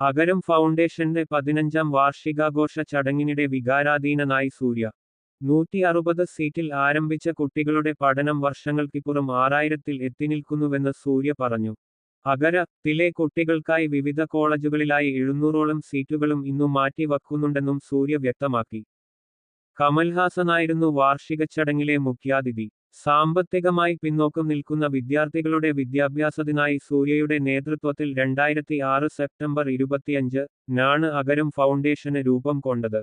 അഗരം ഫൗണ്ടേഷന്റെ പതിനഞ്ചാം വാർഷികാഘോഷ ചടങ്ങിനിടെ വികാരാധീനനായി സൂര്യ. നൂറ്റി അറുപത് സീറ്റിൽ ആരംഭിച്ച കുട്ടികളുടെ പഠനം വർഷങ്ങൾക്കിപ്പുറം ആറായിരത്തിൽ എത്തിനിൽക്കുന്നുവെന്ന് സൂര്യ പറഞ്ഞു. അകര തിലെ കുട്ടികൾക്കായി വിവിധ കോളേജുകളിലായി എഴുന്നൂറോളം സീറ്റുകളും ഇന്നു മാറ്റി വക്കുന്നുണ്ടെന്നും സൂര്യ വ്യക്തമാക്കി. കമൽഹാസനായിരുന്നു വാർഷിക ചടങ്ങിലെ മുഖ്യാതിഥി. സാമ്പത്തികമായി പിന്നോക്കം നിൽക്കുന്ന വിദ്യാർത്ഥികളുടെ വിദ്യാഭ്യാസത്തിനായി സൂര്യയുടെ നേതൃത്വത്തിൽ രണ്ടായിരത്തി ആറ് സെപ്റ്റംബർ ഇരുപത്തിയഞ്ച് നാണ് അഗരം ഫൗണ്ടേഷന് രൂപം കൊണ്ടത്.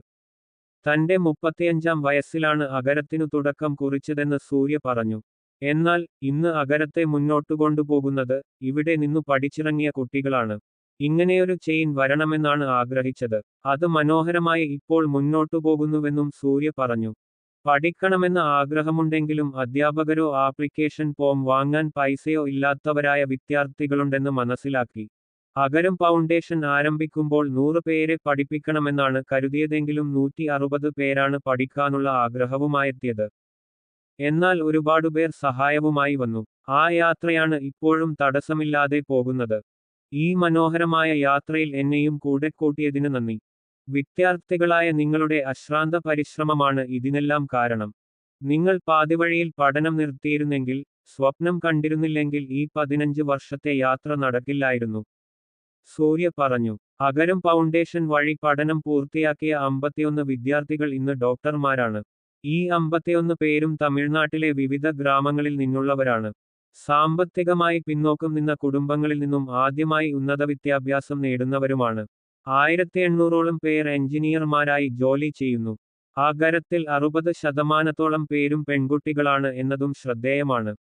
തന്റെ മുപ്പത്തിയഞ്ചാം വയസ്സിലാണ് അഗരത്തിനു തുടക്കം കുറിച്ചതെന്ന് സൂര്യ പറഞ്ഞു. എന്നാൽ ഇന്ന് അഗരത്തെ മുന്നോട്ടു കൊണ്ടുപോകുന്നത് ഇവിടെ നിന്നു പഠിച്ചിറങ്ങിയ കുട്ടികളാണ്. ഇങ്ങനെയൊരു ചെയിൻ വരണമെന്നാണ് ആഗ്രഹിച്ചത്. അത് മനോഹരമായി ഇപ്പോൾ മുന്നോട്ടു പോകുന്നുവെന്നും സൂര്യ പറഞ്ഞു. പഠിക്കണമെന്ന ആഗ്രഹമുണ്ടെങ്കിലും അധ്യാപകരോ ആപ്ലിക്കേഷൻ ഫോം വാങ്ങാൻ പൈസയോ ഇല്ലാത്തവരായ വിദ്യാർത്ഥികളുണ്ടെന്ന് മനസ്സിലാക്കി. അകരം ഫൗണ്ടേഷൻ ആരംഭിക്കുമ്പോൾ നൂറ് പേരെ പഠിപ്പിക്കണമെന്നാണ് കരുതിയതെങ്കിലും നൂറ്റി അറുപത് പേരാണ് പഠിക്കാനുള്ള ആഗ്രഹവുമായെത്തിയത്. എന്നാൽ ഒരുപാട് പേർ സഹായവുമായി വന്നു. ആ യാത്രയാണ് ഇപ്പോഴും തടസ്സമില്ലാതെ പോകുന്നത്. ഈ മനോഹരമായ യാത്രയിൽ എന്നെയും കൂടെ കൂട്ടിയതിന് നന്ദി. വിദ്യാർത്ഥികളായ നിങ്ങളുടെ അശ്രാന്ത പരിശ്രമമാണ് ഇതിനെല്ലാം കാരണം. നിങ്ങൾ പാതിവഴിയിൽ പഠനം നിർത്തിയിരുന്നെങ്കിൽ സ്വപ്നം കണ്ടിരുന്നില്ലെങ്കിൽ ഈ പതിനഞ്ച് വർഷത്തെ യാത്ര നടക്കില്ലായിരുന്നു. സൂര്യ പറഞ്ഞു അകരം ഫൗണ്ടേഷൻ വഴി പഠനം പൂർത്തിയാക്കിയ അമ്പത്തിയൊന്ന് വിദ്യാർത്ഥികൾ ഇന്ന് ഡോക്ടർമാരാണ്. ഈ അമ്പത്തിയൊന്ന് പേരും തമിഴ്നാട്ടിലെ വിവിധ ഗ്രാമങ്ങളിൽ നിന്നുള്ളവരാണ്. സാമ്പത്തികമായി പിന്നോക്കം നിന്ന കുടുംബങ്ങളിൽ നിന്നും ആദ്യമായി ഉന്നത വിദ്യാഭ്യാസം നേടുന്നവരുമാണ്. ആയിരത്തി എണ്ണൂറോളം പേർ എഞ്ചിനീയർമാരായി ജോലി ചെയ്യുന്നു. ആ അറുപത് ശതമാനത്തോളം പേരും പെൺകുട്ടികളാണ് എന്നതും ശ്രദ്ധേയമാണ്.